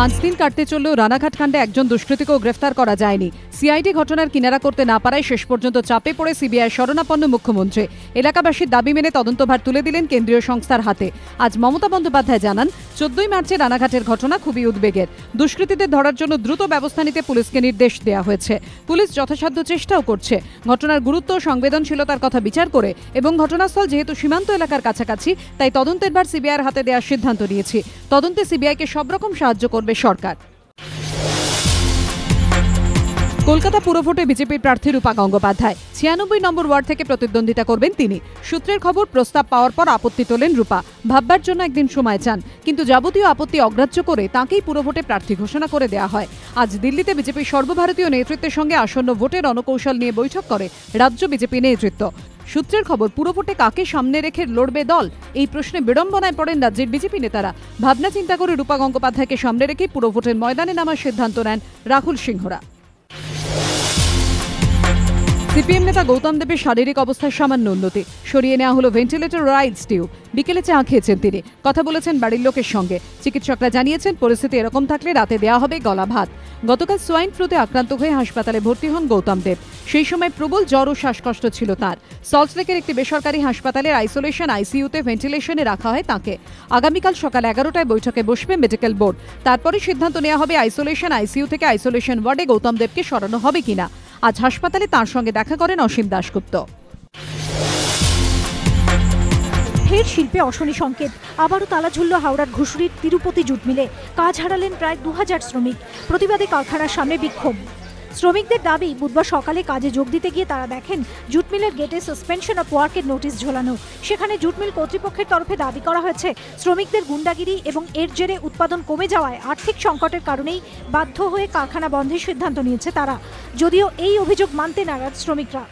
পাঁচ দিন কাটতে চললেও রানাঘাট কাণ্ডে একজন দুষ্কৃতীকেও গ্রেফতার করা যায়নি। সিআইডি ঘটনার কিনারা করতে না পারায় শেষ পর্যন্ত চাপে পড়ে সিবিআই শরণাপন্ন মুখ্যমন্ত্রী। এলাকাবাসীর দাবি মেনে তদন্তভার তুলে দিলেন কেন্দ্রীয় সংস্থার হাতে। আজ মমতা বন্দ্যোপাধ্যায় জানান, চোদ্দই মার্চে রানাঘাটের ঘটনা খুবই উদ্বেগের। দুষ্কৃতীদের ধরার জন্য দ্রুত ব্যবস্থা নিতে পুলিশকে নির্দেশ দেওয়া হয়েছে। পুলিশ যথাসাধ্য চেষ্টাও করছে। ঘটনার গুরুত্ব ও সংবেদনশীলতার কথা বিচার করে এবং ঘটনাস্থল যেহেতু সীমান্ত এলাকার কাছাকাছি, তাই তদন্তের ভার সিবিআইয়ের হাতে দেওয়ার সিদ্ধান্ত নিয়েছি। তদন্তে সিবিআইকে সব রকম সাহায্য করবে সরকার। কলকাতা পুরভোটে বিজেপির প্রার্থী রূপা গঙ্গোপাধ্যায়। ছিয়ানব্বই নম্বর ওয়ার্ড থেকে প্রতিদ্বন্দ্বিতা করবেন তিনি। সূত্রের খবর, প্রস্তাব পাওয়ার পর আপত্তি তোলেন রূপা। ভাববার জন্য একদিন সময় চান, কিন্তু যাবতীয় আপত্তি অগ্রাহ্য করে তাঁকেই পুরভোটে প্রার্থী ঘোষণা করে দেওয়া হয়। আজ দিল্লিতে বিজেপির সর্বভারতীয় নেতৃত্বের সঙ্গে আসন্ন ভোটের রণকৌশল নিয়ে বৈঠক করে রাজ্য বিজেপি নেতৃত্ব। সূত্রের খবর পুরোভোটে কাকে সামনে রেখে লড়বে দল? এই প্রশ্নে বিড়ম্বনায় পড়েন রাজ্যের বিজেপি নেতারা। ভাবনা চিন্তা করে রূপা গঙ্গোপাধ্যায়কে সামনে রেখে পুরোভোটের ময়দানে নামার সিদ্ধান্ত নেন রাহুল সিংহরা। সিপিএম নেতা গৌতম দেবের শারীরিক অবস্থার সামান্য উন্নতি। সরিয়ে নেওয়া হলো ভেন্টিলেটর রাইডস টিউব বিকেলে চা খেয়েছেন তিনি। কথা বলেছেন বাড়ির লোকের সঙ্গে। চিকিৎসকরা জানিয়েছেন, পরিস্থিতি এরকম থাকলে রাতে দেওয়া হবে গলা ভাত। গতকাল সোয়াইন ফ্লুতে আক্রান্ত হয়ে হাসপাতালে ভর্তি হন গৌতম দেব। সেই সময় প্রবল জ্বর ও শ্বাসকষ্ট ছিল তার। সল্টলেকের একটি বেসরকারি হাসপাতালের আইসোলেশন আইসিইউতে ভেন্টিলেশনে রাখা হয় তাকে। আগামীকাল সকাল এগারোটায় বৈঠকে বসবে মেডিকেল বোর্ড তারপরে সিদ্ধান্ত নেওয়া হবে আইসোলেশন আইসিইউ থেকে আইসোলেশন ওয়ার্ডে গৌতম দেবকে সরানো হবে কিনা। আজ হাসপাতালে তার সঙ্গে দেখা করেন অসীম দাশগুপ্ত। ফের শিল্পে অশনি সংকেত। আবারও তালা ঝুলল হাওড়ার ঘুষুরির তিরুপতি জুট মিলে কাজ হারালেন প্রায় দু হাজার শ্রমিক। প্রতিবাদে কারখানার সামনে বিক্ষোভ। শ্রমিকদের দাবি, বুধবার সকালে কাজে যোগ দিতে গিয়ে তারা দেখেন, জুট মিলের গেটে সাসপেনশন অফ ওয়ার্কের নোটিশ ঝোলানো। সেখানে জুট মিল কর্তৃপক্ষের তরফে দাবি করা হয়েছে, শ্রমিকদের গুন্ডাগিরি এবং এর জেরে উৎপাদন কমে যাওয়ায় আর্থিক সংকটের কারণেই বাধ্য হয়ে কারখানা বন্ধের সিদ্ধান্ত নিয়েছে তারা। যদিও এই অভিযোগ মানতে নারাজ শ্রমিকরা।